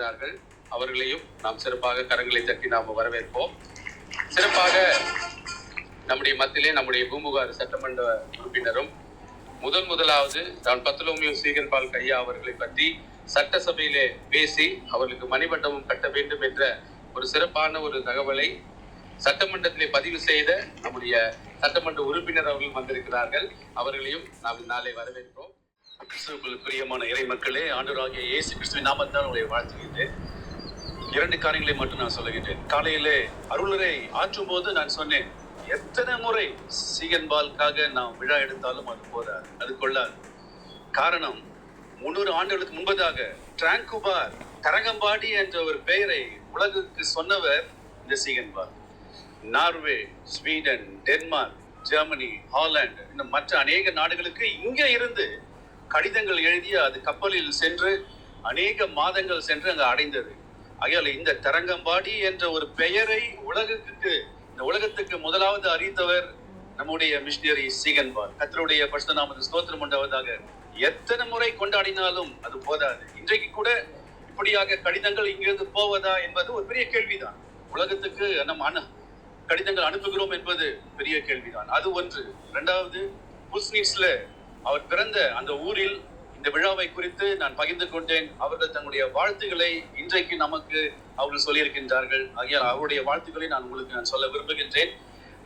இருக்கிறார்கள் அவர்களையும் நாம் சிறப்பாக கரங்களை தட்டி நாம் வரவேற்போம். சிறப்பாக நம்முடைய மத்தியிலே நம்முடைய பூம்புகார் சட்டமன்ற உறுப்பினரும் முதன் முதலாவது தான் பத்துலோமியோ சீகன்பால் கையா அவர்களை பற்றி சட்டசபையிலே பேசி அவர்களுக்கு மணிமண்டபம் கட்ட வேண்டும் என்ற ஒரு சிறப்பான ஒரு தகவலை சட்டமன்றத்திலே பதிவு செய்த நம்முடைய சட்டமன்ற உறுப்பினர் அவர்கள் வந்திருக்கிறார்கள். அவர்களையும் நாம் இந்நாளை வரவேற்கிறோம். கிறிஸ்துவுக்குள் பிரியமான இறை மக்களே ஆண்டவராகிய இயேசு கிறிஸ்துவின் நாமத்தால் உங்களை வாழ்த்துகின்றேன். இரண்டு காரியங்களை மட்டும் நான் சொல்லுகின்றேன். காலையிலே அருளரை ஆற்றும் போது நான் சொன்னேன் எத்தனை முறை சீகன்பாலுக்காக நாம் விழா எடுத்தாலும் அது போதாது அது கொள்ளாது. காரணம் முன்னூறு ஆண்டுகளுக்கு முன்பதாக டிராங்குபார் தரங்கம்பாடி என்ற ஒரு பெயரை உலகுக்கு சொன்னவர் இந்த Ziegenbalg Norway Sweden Denmark Germany Holland இன்னும் மற்ற அநேக நாடுகளுக்கு இங்கே இருந்து கடிதங்கள் எழுதி அது கப்பலில் சென்று அநேக மாதங்கள் சென்று அங்கு அடைந்தது. ஆகையால் இந்த தரங்கம்பாடி என்ற ஒரு பெயரை உலகத்துக்கு இந்த உலகத்துக்கு முதலாவது அறிந்தவர் நம்முடைய மிஷினரி சீகன்பால். கத்தருடைய பரிசுநாமத்து ஸ்தோத்திரம் உண்டாவதாக எத்தனை முறை கொண்டாடினாலும் அது போதாது. இன்றைக்கு கூட இப்படியாக கடிதங்கள் இங்கிருந்து போவதா என்பது ஒரு பெரிய கேள்விதான். உலகத்துக்கு நம்ம அனு கடிதங்கள் அனுப்புகிறோம் என்பது பெரிய கேள்விதான். அது ஒன்று. ரெண்டாவது புஸ்னிட்ஸ்ல அவர் பிறந்த அந்த ஊரில் இந்த விழாவை குறித்து நான் பகிர்ந்து கொண்டேன். அவர்கள் தங்களுடைய வாழ்த்துக்களை இன்றைக்கு நமக்கு அவர்கள் சொல்லியிருக்கின்றார்கள். ஆகியால் அவருடைய வாழ்த்துக்களை நான் உங்களுக்கு நான் சொல்ல விரும்புகின்றேன்.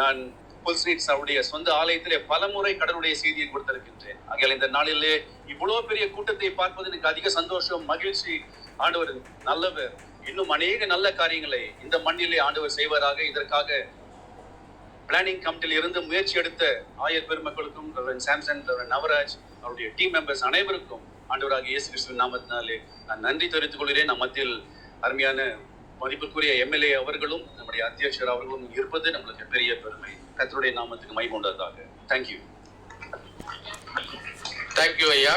நான் புல்ஸ்ட்ரீட்ஸ் அவருடைய சொந்த ஆலயத்திலே பலமுறை கடனுடைய செய்தியை கொடுத்திருக்கின்றேன். ஆகையால் இந்த நாளிலே இவ்வளவு பெரிய கூட்டத்தை பார்ப்பது எனக்கு அதிக சந்தோஷம் மகிழ்ச்சி. ஆண்டவர் நல்லவர். இன்னும் அநேக நல்ல காரியங்களை இந்த மண்ணிலே ஆண்டவர் செய்வதாக இதற்காக பிளானிங் கமிட்டியில் இருந்து முயற்சி எடுத்த ஆயர் பெருமக்களுக்கும் சாம்சன் நவராஜ் அவருடைய டீம் மெம்பர்ஸ் அனைவருக்கும் ஆண்டவராக இயேசு கிறிஸ்துவின் நாமத்தினாலே நான் நன்றி தெரிவித்துக் கொள்கிறேன். நம் மத்தியில் அருமையான மதிப்புக்குரிய எம்எல்ஏ அவர்களும் நம்முடைய அத்தியட்சர் அவர்களும் இருப்பது நம்மளுக்கு பெரிய பெருமை. கத்தருடைய நாமத்துக்கு மை கொண்டதாக தேங்க்யூ தேங்க்யூ ஐயா.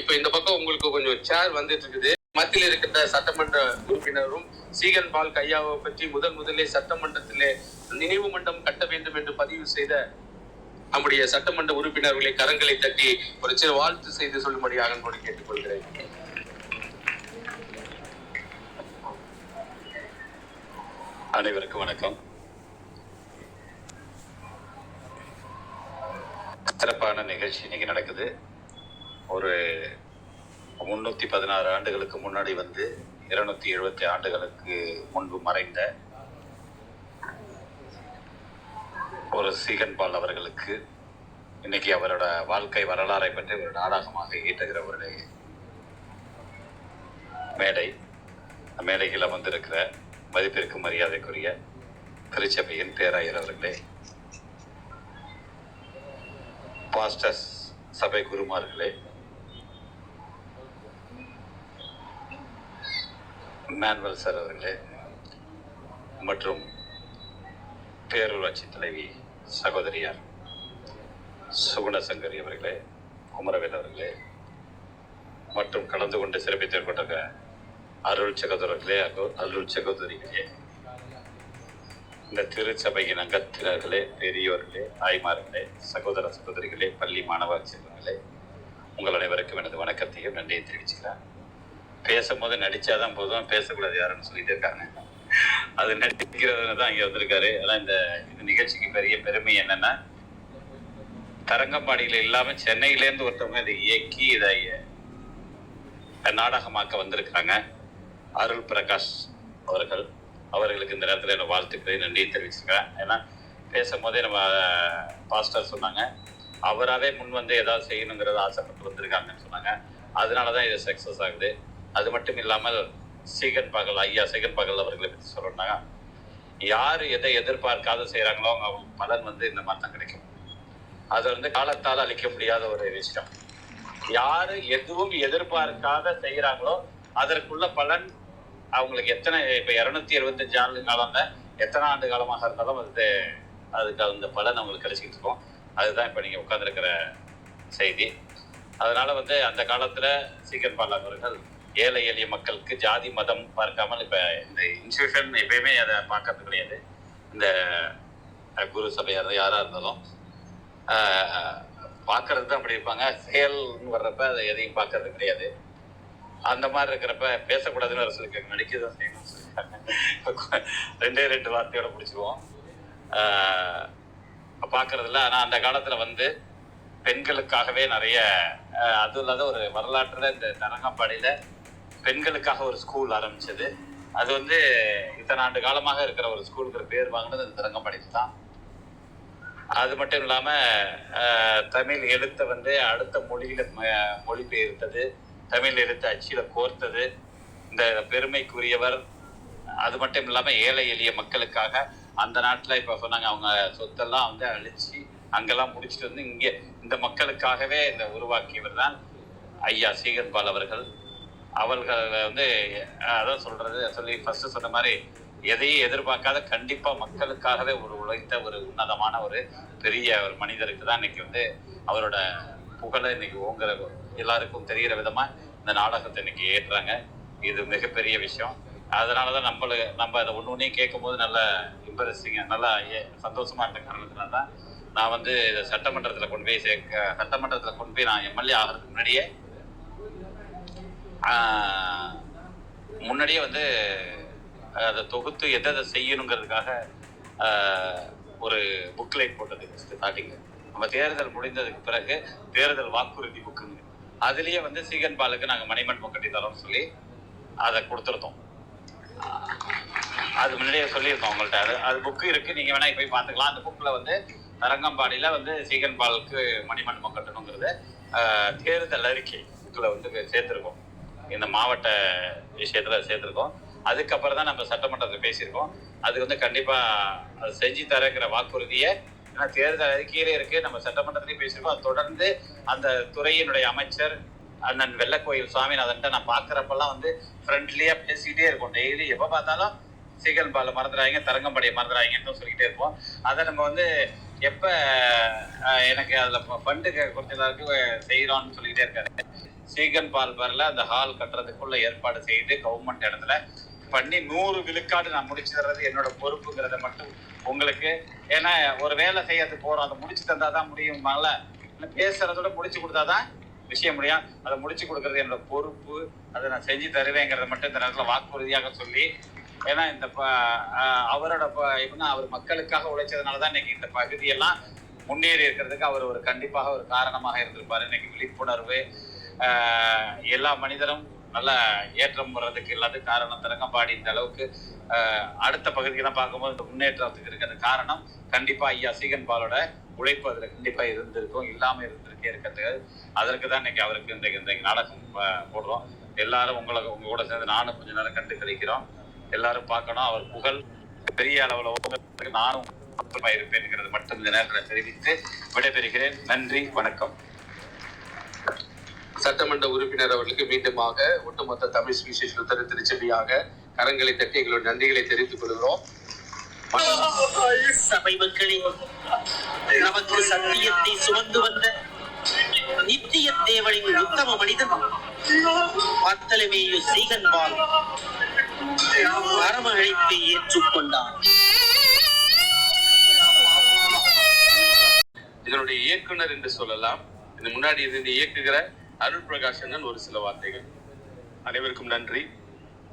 இப்ப இந்த பக்கம் உங்களுக்கு கொஞ்சம் சேர் வந்துட்டு இருக்குது. மத்தியில் இருக்கின்ற சட்டமன்ற உறுப்பினரும் சீகன் பால் கையாவை பற்றி முதன் முதலே சட்டமன்றத்திலே நினைவு மண்டம் கட்ட வேண்டும் என்று பதிவு செய்த நம்முடைய சட்டமன்ற உறுப்பினர்களை கரங்களை தட்டி ஒரு சிறு வாழ்த்து செய்து சொல்லும்படியாக அன்போடு கேட்டுக்கொள்கிறேன். அனைவருக்கும் வணக்கம். சிறப்பான நிகழ்ச்சி இன்னைக்கு நடக்குது. ஒரு முன்னூத்தி பதினாறு ஆண்டுகளுக்கு முன்னாடி வந்து இருநூத்தி எழுபத்தி ஆண்டுகளுக்கு முன்பு மறைந்த ஒரு சீகன்பால் அவர்களுக்கு இன்னைக்கு அவரோட வாழ்க்கை வரலாறை பற்றி ஒரு நாடகமாக ஈட்டுகிற ஒரு மேடை. மேடையில் வந்திருக்கிற மதிப்பிற்கு மரியாதைக்குரிய திருச்சபையின் பேராயர் அவர்களே பாஸ்டர்ஸ் சபை குருமார்களே மேன்வல் சார் அவர்களே மற்றும் பேரூராட்சி தலைவி சகோதரியார் சுகுணசங்கரி அவர்களே குமரவேல் அவர்களே மற்றும் கலந்து கொண்டு சிறப்பித்துக் கொண்ட அருள் சகோதரர்களே அருள் சகோதரிகளே இந்த திருச்சபையின் அங்கத்தினர்களே பெரியோர்களே தாய்மார்களே சகோதர சகோதரிகளே பள்ளி மாணவர் செல்வங்களே உங்கள் அனைவருக்கும் எனது வணக்கத்தையும் நன்றியை தெரிவிச்சுக்கிறேன். பேசும்போது நடிச்சாதான் போதும் பேசக்கூடாது யாருன்னு சொல்லிட்டு இருக்காங்க. அது நடிக்கிறதுன்னு தான் இங்க வந்திருக்காரு. ஆனா இந்த இந்த நிகழ்ச்சிக்கு பெரிய பெருமை என்னன்னா தரங்கம்பாடியில இல்லாம சென்னையிலேருந்து ஒருத்தவங்க இதை இயக்கி இதை நாடகமாக்க வந்திருக்கிறாங்க. அருள் பிரகாஷ் அவர்கள். அவர்களுக்கு இந்த நேரத்தில் என்னை வாழ்த்துக்களை நன்றியை தெரிவிச்சிருக்கிறேன் ஏன்னா பேசும்போதே நம்ம பாஸ்டர் சொன்னாங்க. அவராகவே முன் வந்து ஏதாவது செய்யணுங்கிறத ஆசைப்பட்டு வந்திருக்காங்கன்னு சொன்னாங்க. அதனால தான் இது சக்ஸஸ் ஆகுது. அது மட்டும் இல்லாமல் சீகன் பகல் ஐயா சீகன் பகல் அவர்களை பற்றி சொல்லணும்னா யார் எதை எதிர்பார்க்காத செய்கிறாங்களோ அவங்க பலன் வந்து இந்த மாதிரி தான் கிடைக்கும். அது வந்து காலத்தால் அழிக்க முடியாத ஒரு விஷயம். யாரு எதுவும் எதிர்பார்க்காத செய்கிறாங்களோ அதற்குள்ள பலன் அவங்களுக்கு எத்தனை இப்போ இரநூத்தி இருபத்தஞ்சு ஆண்டு காலம் எத்தனை ஆண்டு காலமாக இருந்தாலும் அது அதுக்கு அந்த பலன் அவங்களுக்கு கிடைச்சிக்கிட்டு இருக்கும். அதுதான் இப்போ நீங்கள் உட்காந்துருக்கிற செய்தி. அதனால் வந்து அந்த காலத்தில் சீக்கிரம் பாலாக் அவர்கள் ஏழை எளிய மக்களுக்கு ஜாதி மதம் பார்க்காமல் இப்ப இந்த இன்ஸ்டியூஷன் எப்பயுமே அதை பார்க்கறது கிடையாது. இந்த குரு சபையாக யாரா இருந்தாலும் பார்க்கறது தான் அப்படி இருப்பாங்க. செயல்னு வர்றப்ப அதை எதையும் பார்க்கறது கிடையாது. அந்த மாதிரி இருக்கிறப்ப பேசக்கூடாதுன்னு ஒரு சொல்லிருக்காங்க நடிக்க தான் செய்யணும் சொல்லியிருக்காங்க. ரெண்டே ரெண்டு வார்த்தையோட முடிச்சிருவோம் ஆஹ் பார்க்கறதுல ஆனால் அந்த காலத்தில் வந்து பெண்களுக்காகவே நிறைய அதுவும் இல்லாத ஒரு வரலாற்றில் இந்த தரங்கம்பாடியில் பெண்களுக்காக ஒரு ஸ்கூல் ஆரம்பிச்சது. அது வந்து இத்தனை ஆண்டு காலமாக இருக்கிற ஒரு ஸ்கூலுக்கு பேர் வாங்கினது இந்த தரங்கம்பாடியில் தான். அது மட்டும் இல்லாம தமிழ் எழுத்தை வந்து அடுத்த மொழியில ம- மொழிபெயர்த்தது. தமிழ் எழுத்தை அச்சில கோர்த்தது. இந்த பெருமைக்குரியவர் அது மட்டும் இல்லாம ஏழை எளிய மக்களுக்காக அந்த நாட்டில் இப்ப சொன்னாங்க அவங்க சொத்தெல்லாம் வந்து அழிச்சு அங்கெல்லாம் முடிச்சுட்டு வந்து இங்க இந்த மக்களுக்காகவே இந்த உருவாக்கியவர் தான் ஐயா சீகன்பால் அவர்கள். அவள்கள் வந்து அதான் சொல்றது சொல்லி ஃபர்ஸ்ட் சொன்ன மாதிரி எதையும் எதிர்பார்க்காத கண்டிப்பா மக்களுக்காகவே ஒரு உழைத்த ஒரு உன்னதமான ஒரு பெரிய ஒரு மனிதருக்கு தான் இன்னைக்கு வந்து அவரோட புகழை இன்னைக்கு ஓங்குற எல்லாருக்கும் தெரிகிற விதமா இந்த நாடகத்தை இன்னைக்கு ஏற்றுறாங்க இது மிகப்பெரிய விஷயம். அதனாலதான் நம்மளு நம்ம அதை ஒன்று ஒன்றையும் கேட்கும்போது நல்ல இம்ப்ரெஸிங்க நல்லா சந்தோஷமா இருந்த காரணத்தினால தான் நான் வந்து இதை சட்டமன்றத்தில் கொண்டு போய் சேர்க்க சட்டமன்றத்தில் கொண்டு போய் நான் எம்எல்ஏ ஆகிறதுக்கு முன்னாடியே முன்னாடியே வந்து அதை தொகுத்து எதை எதை செய்யணுங்கிறதுக்காக ஒரு புக்லைட் போட்டது ஸ்டார்டிங் நம்ம தேர்தல் முடிந்ததுக்கு பிறகு தேர்தல் வாக்குறுதி புக்குங்க அதுலேயே வந்து சீகன் பாலுக்கு நாங்கள் மணிமண்டபம் கட்டி தரோம்னு சொல்லி அதை கொடுத்துருந்தோம் அது முன்னாடியே சொல்லியிருக்கோம் உங்கள்கிட்ட அது அது புக்கு இருக்குது நீங்கள் வேணா போய் பார்த்துக்கலாம். அந்த புக்கில் வந்து தரங்கம்பாடியில் வந்து சீகன் பாலுக்கு மணிமண்டபம் கட்டணுங்கிறது தேர்தல் அறிக்கை புக்கில் வந்து சேர்த்துருக்கோம். இந்த மாவட்ட விஷயத்துல சேர்த்துருக்கோம். அதுக்கப்புறம் தான் நம்ம சட்டமன்றத்தில் பேசியிருக்கோம். அதுக்கு வந்து கண்டிப்பா அது செஞ்சு தரங்கிற வாக்குறுதியை ஏன்னா தேர்தல் அறிக்கையிலே இருக்கு. நம்ம சட்டமன்றத்திலையும் பேசியிருக்கோம். அது தொடர்ந்து அந்த துறையினுடைய அமைச்சர் அண்ணன் வெள்ளக்கோயில் சுவாமிநாதன்ட்ட நான் பார்க்குறப்பெல்லாம் வந்து ஃப்ரெண்ட்லியாக பேசிக்கிட்டே இருக்கும் டெய்லி எப்போ பார்த்தாலும் சீகன் பால மறந்துடாதீங்க தரங்கம்பாடியை மறந்துடாதீங்கன்னு சொல்லிக்கிட்டே இருப்போம். அதை நம்ம வந்து எப்போ எனக்கு அதில் ஃபண்டு கொஞ்ச எல்லாருக்கும் செய்கிறோம்னு சொல்லிக்கிட்டே இருக்காரு. சீகன் பால்பரில் அந்த ஹால் கட்டுறதுக்குள்ள ஏற்பாடு செய்து கவர்மெண்ட் இடத்துல பண்ணி நூறு விழுக்காடு நான் முடிச்சு தர்றது என்னோட பொறுப்புங்கிறத மட்டும் உங்களுக்கு ஏன்னா ஒரு வேலை செய்யறதுக்கு போறோம் அதை முடிச்சு தந்தா தான் முடியுமால இல்லை பேசுறதோட முடிச்சு கொடுத்தாதான் விஷயம் முடியும். அதை முடிச்சு கொடுக்கறது என்னோட பொறுப்பு. அதை நான் செஞ்சு தருவேங்கிறத மட்டும் இந்த நேரத்தில் வாக்குறுதியாக சொல்லி ஏன்னா இந்த ப- அவரோட ப- எப்படின்னா அவர் மக்களுக்காக உழைச்சதுனால தான் இன்னைக்கு இந்த பகுதியெல்லாம் முன்னேறி இருக்கிறதுக்கு அவர் ஒரு கண்டிப்பாக ஒரு காரணமாக இருந்திருப்பாரு. இன்னைக்கு விழிப்புணர்வு எல்லா மனிதரும் நல்ல ஏற்றம் வர்றதுக்கு எல்லாத்துக்கும் காரணம் தரங்கம்பாடி இந்த அளவுக்கு அடுத்த பகுதியெல்லாம் பார்க்கும்போது இந்த முன்னேற்றத்துக்கு இருக்கிறது காரணம் கண்டிப்பா ஐயா சீகன் பாலோட உழைப்பு அதுல கண்டிப்பா இருந்திருக்கும் இல்லாம இருந்திருக்கே இருக்கிறது. அதற்கு தான் இன்னைக்கு அவருக்கு இந்த இந்த நாடகம் போடுறோம். எல்லாரும் உங்களை உங்க கூட சேர்ந்து நானும் கொஞ்ச நேரம் கண்டு கழிக்கிறோம். எல்லாரும் பார்க்கணும். அவர் புகழ் பெரிய அளவுல நானும் பக்கமா இருப்பேன்ங்கிறது மட்டும் இந்த நேரத்தில் தெரிவித்து விடைபெறுகிறேன். நன்றி வணக்கம். சட்டமன்ற உறுப்பினர் அவர்களுக்கு மீண்டுமாக ஒட்டுமொத்த தமிழ் சுவிசேஷ லுத்தர திருச்சபையாக கரங்களை தட்டி எங்களோட நன்றிகளை தெரிவித்துக் கொள்கிறோம். சபை மக்களே நமக்கு சத்தியத்தை சுமந்து வந்த நித்திய தேவனின் உத்தம மனிதன் பத்தலமேயு சீகன்பால் பரம அழைப்பை ஏற்றுக்கொண்டார். இதனுடைய இயக்குனர் என்று சொல்லலாம். இது முன்னாடி இருந்து இயக்குகிற அருள் பிரகாஷன் ஒரு சில வார்த்தைகள். அனைவருக்கும் நன்றி.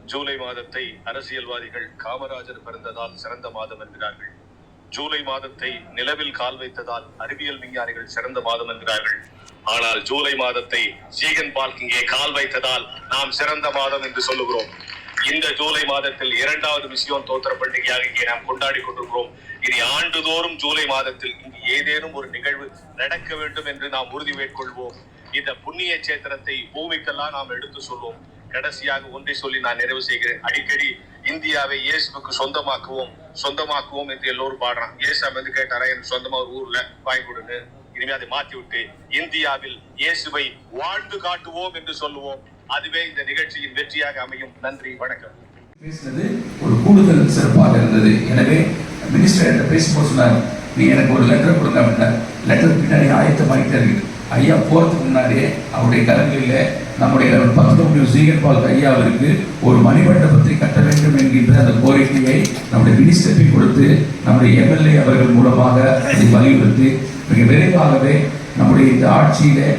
ஜூலை மாதத்தை அரசியல்வாதிகள் காமராஜர் பிறந்ததால் சிறந்த மாதம் என்கிறார்கள். ஜூலை மாதத்தை நிலவில் கால் வைத்ததால் அறிவியல் விஞ்ஞானிகள் சிறந்த மாதம் என்கிறார்கள். ஆனால் ஜூலை மாதத்தை சீகன் பால்க் கால் வைத்ததால் நாம் சிறந்த மாதம் என்று சொல்லுகிறோம். இந்த ஜூலை மாதத்தில் இரண்டாவது விஷயம் தோத்திர பண்டிகையாக இங்கே நாம் கொண்டாடி கொண்டிருக்கிறோம். இனி ஆண்டுதோறும் ஜூலை மாதத்தில் இங்கு ஏதேனும் ஒரு நிகழ்வு நடக்க வேண்டும் என்று நாம் உறுதி மேற்கொள்வோம். இந்த புண்ணிய சேத்திரத்தை பூமிக்கெல்லாம் நாம் எடுத்து சொல்வோம். கடைசியாக ஒன்றை சொல்லி நான் நிறைவு செய்கிறேன். அடிக்கடி இந்தியாவை இயேசுவுக்கு சொந்தமாக்குவோம் சொந்தமாக்குவோம் என்று எல்லோரும் பாடுறான் இயேசு வந்து கேட்டாரா எனக்கு சொந்தமா ஒரு ஊர்ல வாங்கி கொடுங்க இனிமே அதை மாத்தி விட்டு இந்தியாவில் இயேசுவை வாழ்ந்து காட்டுவோம் என்று சொல்லுவோம். அதுவே இந்த நிகழ்ச்சியின் வெற்றியாக அமையும். நன்றி வணக்கம். பேசினது ஒரு கூடுதல் சிறப்பாக இருந்தது. எனவே மினிஸ்டர் பேசும்போது சொன்னார் நீ எனக்கு ஒரு லெட்டர் கொடுங்க அப்படின்னா லெட்டர் பின்னாடி ஆயத்தமாகிட்டே இருக்குது. ஐயா போகிறதுக்கு முன்னாடியே அவருடைய கரங்களில் நம்முடைய பத்தொன்பது சீகன் பால் ஐயாவிற்கு ஒரு மணிமண்டபத்தை கட்ட வேண்டும் என்கின்ற அந்த கோரிக்கையை நம்முடைய மினிஸ்டருக்கு கொடுத்து நம்முடைய எம்எல்ஏ அவர்கள் மூலமாக அதை வலியுறுத்தி மிக விரைவாகவே நம்முடைய இந்த ஆட்சியிலே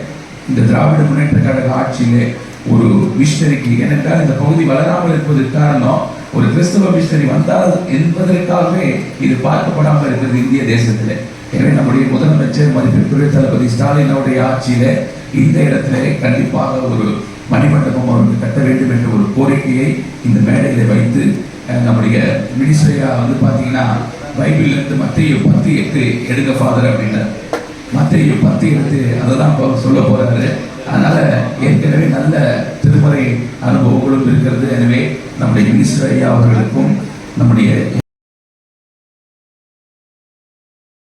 இந்த திராவிட முன்னேற்ற கழக ஆட்சியிலே ஒரு மிஷினரிக்கு ஏனென்றால் இந்த பகுதி வளராமல் இருப்பதற்கு காரணம் ஒரு கிறிஸ்தவ மிஷினரி வந்தால் என்பதற்காகவே இது பார்க்கப்படாமல் இருக்கிறது இந்திய தேசத்தில். எனவே நம்முடைய முதலமைச்சர் மதிப்பிற்குரிய தளபதி ஸ்டாலின் அவருடைய ஆட்சியில இந்த இடத்துல கண்டிப்பாக ஒரு மணிமண்டபம் அவருக்கு கட்ட வேண்டும் என்ற ஒரு கோரிக்கையை இந்த மேடையில வைத்து நம்முடைய மினிஸ்டரியா வந்து பார்த்தீங்கன்னா பைபிள்ல இருந்து மத்திய பத்து எட்டு எடுங்க ஃபாதர் அப்படின்னார் மத்திய பத்து எடுத்து அதை தான் இப்போ சொல்ல போறாரு. அதனால ஏற்கனவே நல்ல திருமறை அனுபவங்களும் இருக்கிறது. எனவே நம்முடைய மினிஸ்டர் ஐயா அவர்களுக்கும் நம்முடைய